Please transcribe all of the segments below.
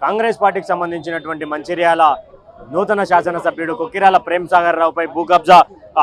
కాంగ్రెస్ పార్టీకి సంబంధించినటువంటి మంచిర్యాల నూతన శాసనసభ్యుడు కుక్కిరాల ప్రేమ్ సాగర్ రావుపై భూ కబ్జా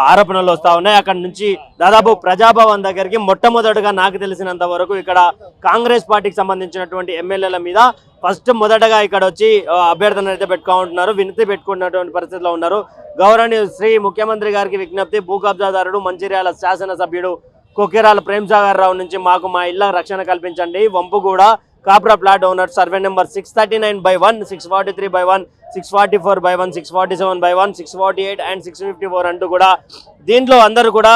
ఆరోపణలు వస్తా ఉన్నాయి. అక్కడ నుంచి దాదాపు ప్రజాభవన్ దగ్గరికి మొట్టమొదటగా నాకు తెలిసినంత వరకు ఇక్కడ కాంగ్రెస్ పార్టీకి సంబంధించినటువంటి ఎమ్మెల్యేల మీద ఫస్ట్ మొదటగా ఇక్కడ వచ్చి అభ్యర్థన అయితే పెట్టుకుంటున్నారు వినతి పెట్టుకున్నటువంటి పరిస్థితిలో ఉన్నారు. గౌరవనీయ శ్రీ ముఖ్యమంత్రి గారికి విజ్ఞప్తి భూ కబ్జాదారుడు మంచిర్యాల శాసనసభ్యుడు కొక్కిరాల ప్రేమ్ సాగర్ రావు నుంచి మాకు మా ఇళ్ళ రక్షణ కల్పించండి. వంపు కూడా Kapra plot owner survey number six thirty nine by one six forty three by one six forty four by one six forty seven by one six forty eight and six fifty four అంటూ కూడా దీంట్లో అందరూ కూడా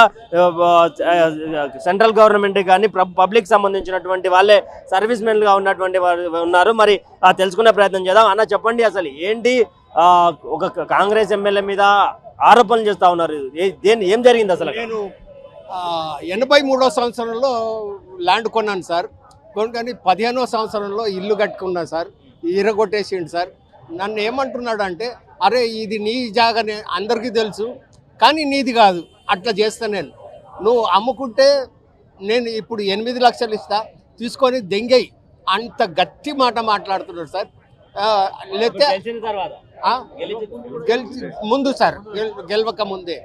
central government కానీ public సంబంధించినటువంటి వాళ్ళే service మెన్లుగా ఉన్నటువంటి వారు ఉన్నారు. మరి తెలుసుకునే ప్రయత్నం చేద్దాం. అన్న చెప్పండి అసలు ఏంటి ఒక కాంగ్రెస్ ఎమ్మెల్యే మీద ఆరోపణలు చేస్తూ ఉన్నారు. ఏ- దేని ఏం జరిగింది అసలు? నేను ఎనభై మూడో సంవత్సరంలో ల్యాండ్ కొన్నాను సార్. కొనుక్కొని పదిహేనో సంవత్సరంలో ఇల్లు కట్టుకున్నాను సార్ ఇరగొట్టేసిండు సార్. నన్ను ఏమంటున్నాడు అంటే అరే ఇది నీ జాగానే అందరికీ తెలుసు కానీ నీది కాదు అట్లా చేస్తా నేను. నువ్వు అమ్ముకుంటే నేను ఇప్పుడు ఎనిమిది లక్షలు ఇస్తా తీసుకొని దెంగై అంత గట్టి మాట మాట్లాడుతున్నాడు సార్. లేతే ఆ, గెలిచి- ముందు సార్ గెల్- గెలవక ముందే.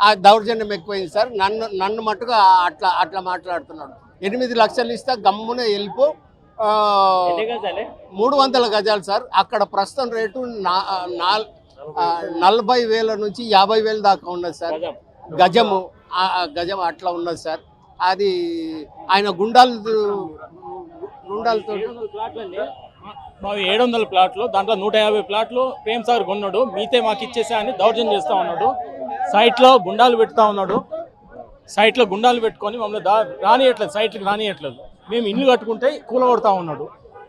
ఆ దౌర్జన్యం ఎక్కువైంది సార్. నన్ను నన్ను మట్టుగా అట్లా అట్లా మాట్లాడుతున్నాడు. ఎనిమిది లక్షలు ఇస్తే గమ్మున వెళ్ళిపో? మూడు వందల గజాలు సార్. అక్కడ ప్రస్తుతం రేటు నలభై వేల నుంచి యాభై వేల దాకా ఉన్నది సార్. గజం. గజము. గజం అట్లా ఉన్నది సార్. అది ఆయన గుండాలు గుండాలతో మావి ఏడు వందల ప్లాట్లు. దాంట్లో నూట యాభై ప్లాట్లు ప్రేమ్ సాగర్ కొన్నాడు. మీతే మాకు ఇచ్చేసా అని దౌర్జన్యం చేస్తా ఉన్నాడు. సైట్లో గుండాలు పెడతా ఉన్నాడు. సైట్లో గుండాలు పెట్టుకొని మమ్మల్ని దా రానియట్లేదు సైట్కి రానియట్లేదు. మేము ఇల్లు కట్టుకుంటే కూలగొడతా ఉన్నాడు.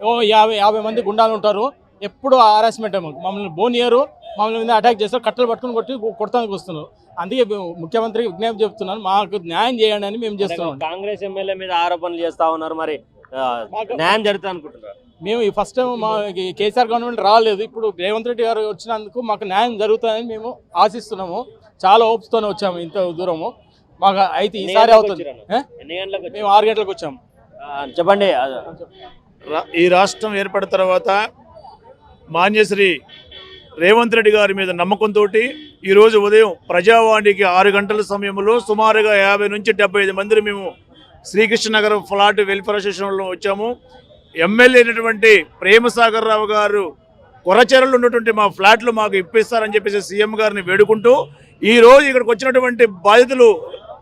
ఓ యాభై యాభై మంది గుండాలు ఉంటారు. ఎప్పుడు హారాస్మెంట్ మమ్మల్ని బోనియరు మమ్మల్ని మీద అటాక్ చేస్తారు కట్టలు పట్టుకొని కొట్టి కొడతానికి వస్తున్నారు. అందుకే మేము ముఖ్యమంత్రికి విజ్ఞప్తి చెప్తున్నాను మాకు న్యాయం చేయండి అని మేము చేస్తున్నాం కాంగ్రెస్ ఎమ్మెల్యే మీద ఆరోపణలు చేస్తా ఉన్నారు మరి న్యాయం జరుగుతుంది అనుకుంటున్నారు? మేము ఈ ఫస్ట్ టైం మా కేసీఆర్ గవర్నమెంట్ రాలేదు. ఇప్పుడు రేవంత్ రెడ్డి గారు వచ్చినందుకు మాకు న్యాయం జరుగుతుందని మేము ఆశిస్తున్నాము. చాలా ఓప్స్తోనే వచ్చాము ఇంత దూరము. మాకు అయితే ఈసారి అవుతుంది. మేము ఆరు గంటలకు వచ్చాము చెప్పండి. ఈ రాష్ట్రం ఏర్పడిన తర్వాత మాన్యశ్రీ రేవంత్ రెడ్డి గారి మీద నమ్మకంతో ఈరోజు ఉదయం ప్రజావాణికి ఆరు గంటల సమయంలో సుమారుగా యాభై నుంచి డెబ్బై ఐదు మందిని మేము శ్రీకృష్ణ నగర్ ఫ్లాట్ వెల్ఫేర్ అసోసియేషన్లో వచ్చాము. ఎమ్మెల్యే అయినటువంటి ప్రేమసాగర్ రావు గారు కొరచెరలు ఉన్నటువంటి మా ఫ్లాట్లు మాకు ఇప్పిస్తారని చెప్పేసి సీఎం గారిని వేడుకుంటూ ఈ రోజు ఇక్కడికి వచ్చినటువంటి బాధితులు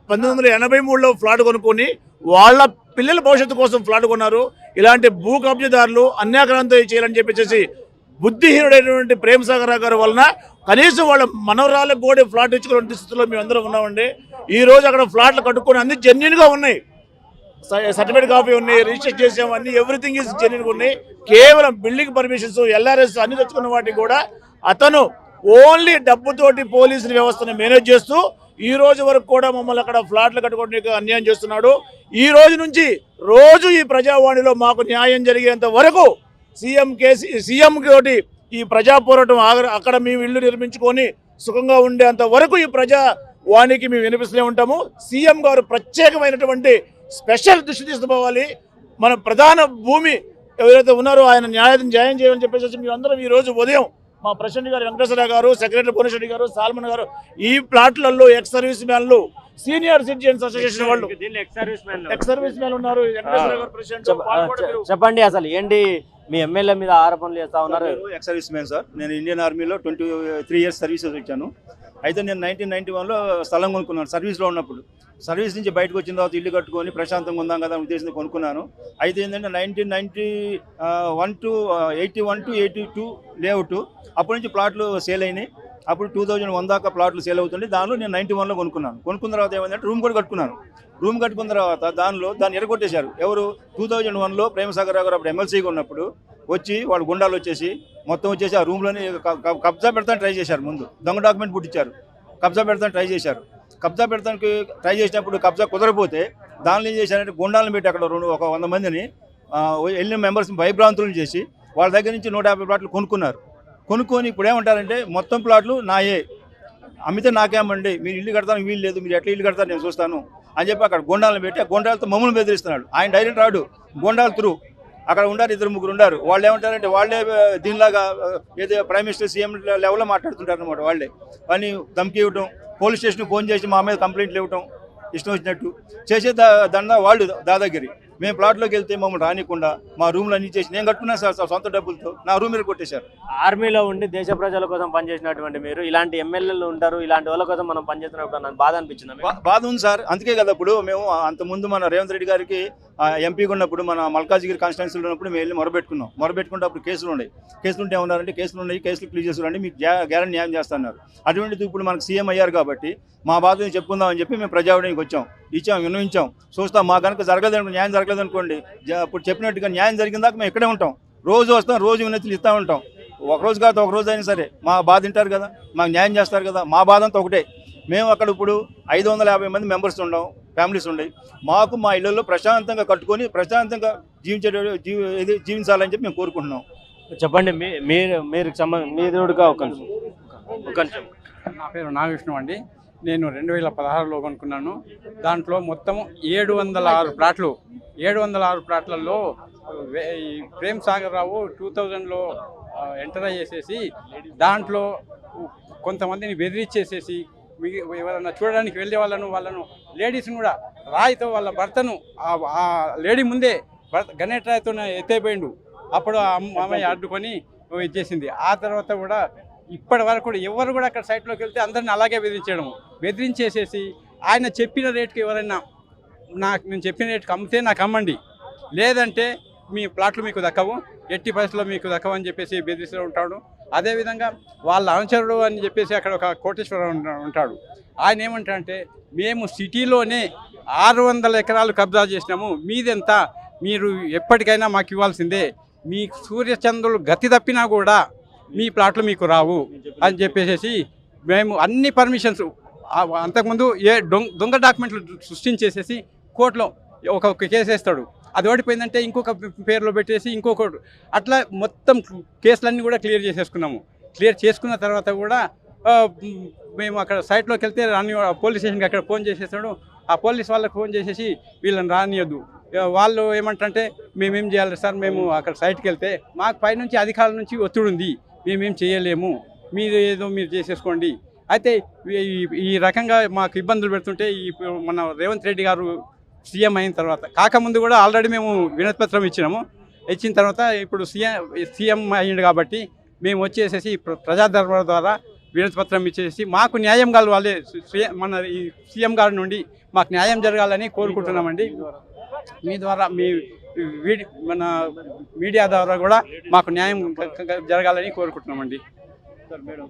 పంతొమ్మిది వందల ఎనభై మూడులో ఫ్లాట్ కొనుక్కొని వాళ్ళ పిల్లల భవిష్యత్తు కోసం ఫ్లాట్ కొన్నారు. ఇలాంటి భూ కబ్జదారులు అన్యాక్రాంతం చేయాలని చెప్పేసి బుద్ధిహీనుడైనటువంటి ప్రేమ్ సాగర్ గారు వలన కనీసం వాళ్ళ మనవరాలకు కూడా ఫ్లాట్ ఇచ్చుకునే స్థితిలో మేము అందరం ఉన్నామండి. ఈ రోజు అక్కడ ఫ్లాట్లు కట్టుకొని అన్ని జెన్యున్గా ఉన్నాయి. సర్టిఫికేట్ కాపీ ఉన్నాయి రిజిస్టర్ చేసాము అన్ని ఎవ్రీథింగ్ ఈజ్ జెన్యున్గా ఉన్నాయి. కేవలం బిల్డింగ్ పర్మిషన్స్ ఎల్ఆర్ఎస్ అన్ని తెచ్చుకున్న వాటికి కూడా అతను ఓన్లీ డబ్బుతోటి పోలీసుల వ్యవస్థను మేనేజ్ చేస్తూ ఈ రోజు వరకు కూడా మమ్మల్ని అక్కడ ఫ్లాట్లు కట్టుకోవడానికి అన్యాయం చేస్తున్నాడు. ఈ రోజు నుంచి రోజు ఈ ప్రజావాణిలో మాకు న్యాయం జరిగేంత వరకు సీఎం కేసీ సీఎం తోటి ఈ ప్రజా పోరాటం అక్కడ మేము ఇల్లు నిర్మించుకొని సుఖంగా ఉండేంత వరకు ఈ ప్రజా వాణికి మేము వినిపిస్తూనే ఉంటాము. సీఎం గారు ప్రత్యేకమైనటువంటి స్పెషల్ దృష్టి తీసుకోవాలి. మన ప్రధాన భూమి ఎవరైతే ఉన్నారో ఆయన న్యాయం న్యాయం చేయమని చెప్పేసి మీరు అందరం ఈ రోజు ఉదయం మా ప్రెసిడెంట్ గారు వెంకటేశ్వర గారు సెక్రటరీ భువనేశ్వరి గారు సాల్మన్ గారు ఈ ప్లాట్లలో ఎక్స్ సర్వీస్ మ్యాన్లు సీనియర్ సిటిజన్స్ అసోసియేషన్ వాళ్ళు. ఎక్స్ సర్వీస్ మ్యాన్ ఉన్నారు. చెప్పండి అసలు ఏంటి మీ ఎమ్మెల్యే మీద ఆరోపణలు చేస్తా ఉన్నారు? Ex service man sir. నేను ఇండియన్ ఆర్మీలో ట్వంటీ త్రీ ఇయర్స్ సర్వీసెస్ ఇచ్చాను. అయితే నేను నైన్టీన్ నైన్టీ వన్లో స్థలం కొనుక్కున్నాను సర్వీస్లో ఉన్నప్పుడు. సర్వీస్ నుంచి బయటకు వచ్చిన తర్వాత ఇల్లు కట్టుకొని ప్రశాంతంగా ఉందాం కదా ఉద్దేశంతో కొనుక్కున్నాను. అయితే ఏంటంటే nineteen ninety one two eighty one two eighty two layout. అప్పటి నుంచి ప్లాట్లు సేల్ అయినాయి. అప్పుడు టూ థౌజండ్ వన్ దాకా ప్లాట్లు సేల్ అవుతుండే. దానిలో నేను నైన్టీ వన్లో కొనుక్కున్నాను. కొనుక్కున్న తర్వాత ఏమైందంటే రూమ్ కూడా కట్టుకున్నాను. రూమ్ కట్టుకున్న తర్వాత దానిలో దాన్ని ఎరగొట్టేశారు. ఎవరు? టూ థౌజండ్ వన్లో ప్రేమసాగర్ రావు గారు అప్పుడు ఎమ్మెల్సీగా ఉన్నప్పుడు వచ్చి వాళ్ళు గుండాలు వచ్చేసి మొత్తం వచ్చేసి ఆ రూమ్లోనే కబ్జా పెడతాను ట్రై చేశారు ముందు. దొంగ డాక్యుమెంట్ పుట్టించారు. కబ్జా పెడతాను ట్రై చేశారు. కబ్జా పెడతానికి ట్రై చేసినప్పుడు కబ్జా కుదరపోతే దానిలో ఏం చేశారంటే గుండాలను పెట్టి అక్కడ రెండు ఒక వంద మందిని వెళ్ళిన మెంబర్స్ని భయభ్రాంతులను చేసి వాళ్ళ దగ్గర నుంచి నూట యాభై ప్లాట్లు కొనుక్కున్నారు. కొనుక్కొని ఇప్పుడు ఏమంటారంటే మొత్తం ప్లాట్లు నాయే. అమ్మితే నాకేమండి మీరు ఇల్లు కడతాను వీలు లేదు మీరు ఎట్లా ఇల్లు కడతారు నేను చూస్తాను అని చెప్పి అక్కడ గుండాలను పెట్టి ఆ గొండాలతో మమ్మల్ని బెదిరిస్తున్నాడు. ఆయన డైరెక్ట్ రాడు గొండాల త్రూ. అక్కడ ఉండారు ఇద్దరు ముగ్గురు ఉండారు. వాళ్ళు ఏమంటారంటే వాళ్ళే దీనిలాగా ఏదో ప్రైమ్ మినిస్టర్ సీఎం లెవెల్లో మాట్లాడుతుంటారు అనమాట వాళ్ళే. అని ధమ్కి ఇవ్వటం పోలీస్ స్టేషన్కి ఫోన్ చేసి మా మీద కంప్లైంట్లు ఇవ్వటం ఇష్టం వచ్చినట్టు చేసే దా దండ వాళ్ళు దాదాగిరి. మేము ప్లాట్లోకి వెళ్తే మమ్మల్ని రానికుండా మా రూమ్లు అన్ని చేసి నేను కట్టుకున్నాను సార్ సొంత డబ్బులతో నా రూమ్ మీద కొట్టేశారు. ఆర్మీలో ఉండి దేశ ప్రజల కోసం పనిచేసినటువంటి మీరు ఇలాంటి ఎమ్మెల్యేలు ఉంటారు ఇలాంటి వాళ్ళ కోసం మనం పనిచేస్తున్నప్పుడు నాకు బాధ అనిపించింది బాధ ఉంది సార్. అందుకే కదా ఇప్పుడు మేము అంత ముందు మన రేవంత్ రెడ్డి గారికి ఎంపీగా ఉన్నప్పుడు మన మల్కాజ్గిరి కాన్స్టిట్యున్సీలో ఉన్నప్పుడు మేము వెళ్ళి మొరబెట్టుకున్నాం. మొరబెట్టుకుంటే అప్పుడు కేసులు ఉన్నాయి. కేసులు ఉంటే ఏమన్నారంటే కేసులు ఉన్నాయి కేసులు క్లియర్ చేసుకురండి మీకు గ్యారెంటీ న్యాయం చేస్తున్నారు. అటువంటిది ఇప్పుడు మనకు సీఎం అయ్యారు కాబట్టి మా బాధని చెప్పుకుందామని చెప్పి మేము ప్రజావాడానికి వచ్చాం. ఇచ్చాం విన్నవించాం. చూస్తాం మా కనుక జరగలేదు న్యాయం జరగలేదు అనుకోండి ఇప్పుడు చెప్పినట్టుగా న్యాయం జరిగిన దాకా మేము ఇక్కడే ఉంటాం. రోజు వస్తాం రోజు వినతులు ఇస్తూ ఉంటాం. ఒక రోజు కాదు ఒక రోజు అయినా సరే మా బాధ వింటారు కదా మాకు న్యాయం చేస్తారు కదా మా బాధ అంతా ఒకటే. మేము అక్కడ ఇప్పుడు ఐదు వందల యాభై మంది మెంబర్స్ ఉండం ఫ్యామిలీస్ ఉన్నాయి మాకు మా ఇళ్ళల్లో ప్రశాంతంగా కట్టుకొని ప్రశాంతంగా జీవించే జీవించాలని చెప్పి మేము కోరుకుంటున్నాం. చెప్పండి మీ మీరు మీరు సంబంధ మీ దేవుడిగా ఒక నిమిషం? ఒక నిమిషం. నా పేరు నాగవిష్ణు అండి. నేను రెండు వేల పదహారులో కొనుక్కున్నాను. దాంట్లో మొత్తం ఏడు వందల ఆరు ప్లాట్లు ఏడు వందల ఆరు ప్లాట్లలో ప్రేమ్ సాగర్ రావు టూ థౌజండ్లో ఎంటర్ అయ్యేసేసి దాంట్లో కొంతమందిని బెదిరించేసేసి ఎవరైనా చూడడానికి వెళ్ళే వాళ్ళను వాళ్ళను లేడీస్ని కూడా రాయితో వాళ్ళ భర్తను ఆ- లేడీ ముందే భర్త గణేట్ రాయితో ఎత్తైపోయిండు. అప్పుడు ఆ అమ్మ- అమ్మాయి అడ్డుకొని ఇచ్చేసింది. ఆ తర్వాత కూడా ఇప్పటి వరకు కూడా ఎవరు కూడా అక్కడ సైట్లోకి వెళ్తే అందరిని అలాగే బెదిరించడం బెదిరించేసేసి ఆయన చెప్పిన రేట్కి ఎవరైనా నాకు నేను చెప్పిన రేట్కి అమ్మితే నాకు అమ్మండి. లేదంటే మీ ప్లాట్లు మీకు దక్కవు ఎట్టి పరిస్థితుల్లో మీకు దక్కవని అని చెప్పేసి బెదిరిస్తూ ఉంటాడు. అదేవిధంగా వాళ్ళ అనుచరుడు అని చెప్పేసి అక్కడ ఒక కోటేశ్వరం ఉంటాడు. ఆయన ఏమంటాడంటే మేము సిటీలోనే ఆరు వందల ఎకరాలు కబ్జా చేసినాము. మీదెంత? మీరు ఎప్పటికైనా మాకు ఇవ్వాల్సిందే. మీ సూర్యచంద్రులు గతి తప్పినా కూడా మీ ప్లాట్లు మీకు రావు. అని చెప్పేసి మేము అన్ని పర్మిషన్స్ అంతకుముందు ఏ దొంగ దొంగ డాక్యుమెంట్లు సృష్టించేసేసి కోర్టులో ఒక్కొక్క కేసు వేస్తాడు. అది ఓడిపోయిందంటే ఇంకొక పేరులో పెట్టేసి ఇంకొకటి అట్లా మొత్తం కేసులన్నీ కూడా క్లియర్ చేసేసుకున్నాము. క్లియర్ చేసుకున్న తర్వాత కూడా మేము అక్కడ సైట్లోకి వెళ్తే రాని పోలీస్ స్టేషన్కి అక్కడ ఫోన్ చేసేస్తాడు ఆ పోలీస్ వాళ్ళకి ఫోన్ చేసేసి వీళ్ళని రానియద్దు. వాళ్ళు ఏమంటారంటే మేమేం చేయాలి సార్? మేము అక్కడ సైట్కి వెళ్తే మాకు పైనుంచి అధికారుల నుంచి ఒత్తిడి ఉంది. మేమేం చేయలేము. మీరు ఏదో మీరు చేసేసుకోండి. అయితే ఈ రకంగా మాకు ఇబ్బందులు పెడుతుంటే ఈ మన రేవంత్ రెడ్డి గారు సీఎం అయిన తర్వాత. కాకముందు కూడా ఆల్రెడీ మేము వినతిపత్రం ఇచ్చినాము. ఇచ్చిన తర్వాత ఇప్పుడు సీఎం సీఎం అయ్యిండు కాబట్టి మేము వచ్చేసేసి ప్ర- ద్వారా వినతిపత్రం ఇచ్చేసి మాకు న్యాయం కలవాలి సీ- మన ఈ సీఎం గారి నుండి మాకు న్యాయం జరగాలని కోరుకుంటున్నామండి. మీ ద్వారా మీ వీడి మన మీడియా ద్వారా కూడా మాకు న్యాయం జరగాలని కోరుకుంటున్నామండి. మేడం.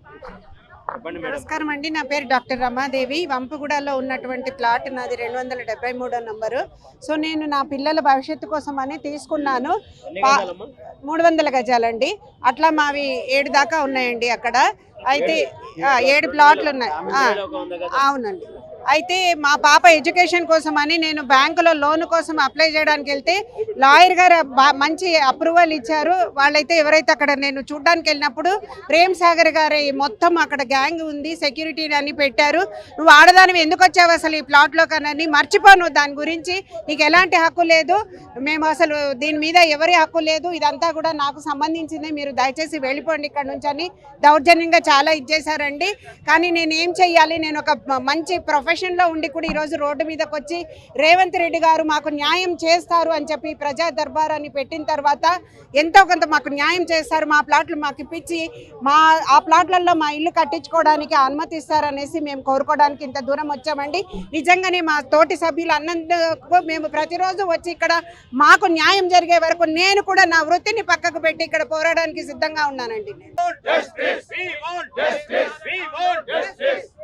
నమస్కారం అండి. నా పేరు డాక్టర్ రమాదేవి. వంపగూడలో ఉన్నటువంటి ప్లాట్ నాది రెండు వందల డెబ్బై మూడో నంబరు. సో నేను నా పిల్లల భవిష్యత్తు కోసం అని తీసుకున్నాను? మూడు వందల గజాలండి. అట్లా మావి ఏడు దాకా ఉన్నాయండి అక్కడ. అయితే ఏడు ప్లాట్లు ఉన్నాయి. అవునండి. అయితే మా పాప ఎడ్యుకేషన్ కోసం అని నేను బ్యాంకులో లోన్ కోసం అప్లై చేయడానికి వెళ్తే లాయర్ గారు మంచి అప్రూవల్ ఇచ్చారు. వాళ్ళైతే ఎవరైతే అక్కడ నేను చూడడానికి వెళ్ళినప్పుడు ప్రేమ్ సాగర్ గారి మొత్తం అక్కడ గ్యాంగ్ ఉంది సెక్యూరిటీ అని పెట్టారు. నువ్వు ఆడదానివి ఎందుకు వచ్చావు అసలు ఈ ప్లాట్లో కనని మర్చిపోను దాని గురించి. నీకు ఎలాంటి హక్కు లేదు. మేము అసలు దీని మీద ఎవరి హక్కు లేదు. ఇదంతా కూడా నాకు సంబంధించింది. మీరు దయచేసి వెళ్ళిపోండి ఇక్కడ నుంచి అని దౌర్జన్యంగా చాలా ఇచ్చేసారండి కానీ నేను ఏం చెయ్యాలి? నేను ఒక మంచి ప్రొఫె ప్రొఫెషన్లో ఉండి కూడా ఈరోజు రోడ్డు మీదకి వచ్చి రేవంత్ రెడ్డి గారు మాకు న్యాయం చేస్తారు అని చెప్పి ప్రజా దర్బార్ అని పెట్టిన తర్వాత ఎంతో కొంత మాకు న్యాయం చేస్తారు మా ప్లాట్లు మాకు ఇప్పించి మా ఆ ప్లాట్లలో మా ఇల్లు కట్టించుకోవడానికి అనుమతిస్తారనేసి మేము కోరుకోవడానికి ఇంత దూరం వచ్చామండి. నిజంగానే మా తోటి సభ్యులు అన్నందుకు మేము ప్రతిరోజు వచ్చి ఇక్కడ మాకు న్యాయం జరిగే వరకు నేను కూడా నా వృత్తిని పక్కకు పెట్టి ఇక్కడ పోరాడడానికి సిద్ధంగా ఉన్నానండి.